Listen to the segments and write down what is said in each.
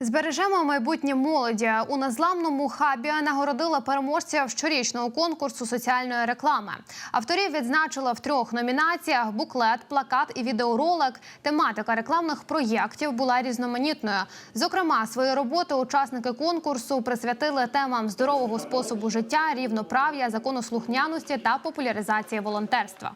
Збережемо майбутнє молоді у незламному хабі нагородила переможців щорічного конкурсу соціальної реклами. Авторів відзначили в трьох номінаціях: буклет, плакат і відеоролик. Тематика рекламних проєктів була різноманітною. Зокрема, свої роботи учасники конкурсу присвятили темам здорового способу життя, рівноправ'я, законослухняності та популяризації волонтерства.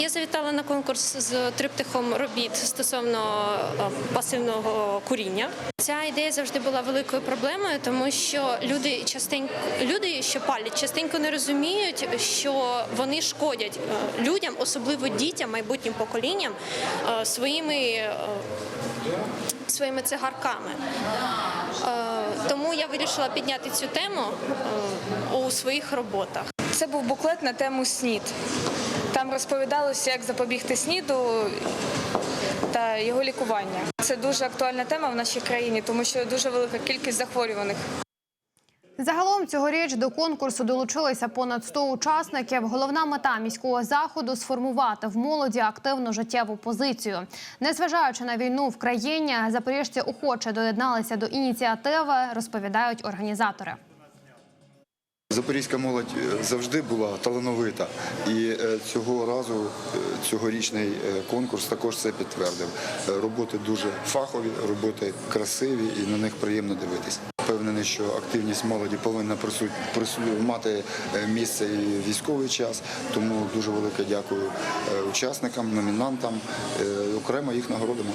Я завітала на конкурс з триптихом робіт стосовно е, пасивного куріння. Ця ідея завжди була великою проблемою, тому що люди частенько люди, що палять, частенько не розуміють, що вони шкодять е, людям, особливо дітям, майбутнім поколінням, е, своїми. Своїми цигарками. Тому я вирішила підняти цю тему у своїх роботах. Це був буклет на тему СНІД. Там розповідалося, як запобігти СНІДу та його лікування. Це дуже актуальна тема в нашій країні, тому що дуже велика кількість захворюваних. Загалом цьогоріч до конкурсу долучилися понад 100 учасників. Головна мета міського заходу сформувати в молоді активну життєву позицію. Незважаючи на війну в країні, запоріжці охоче доєдналися до ініціативи, розповідають організатори. Запорізька молодь е, завжди була талановита, і е, цього разу е, цьогорічний конкурс також це підтвердив. Роботи дуже фахові, роботи красиві, і на них приємно дивитись. Впевнений, що активність молоді повинна прису- прису- мати місце і військовий час. Тому дуже велике дякую учасникам, номінантам. Окремо їх нагородимо.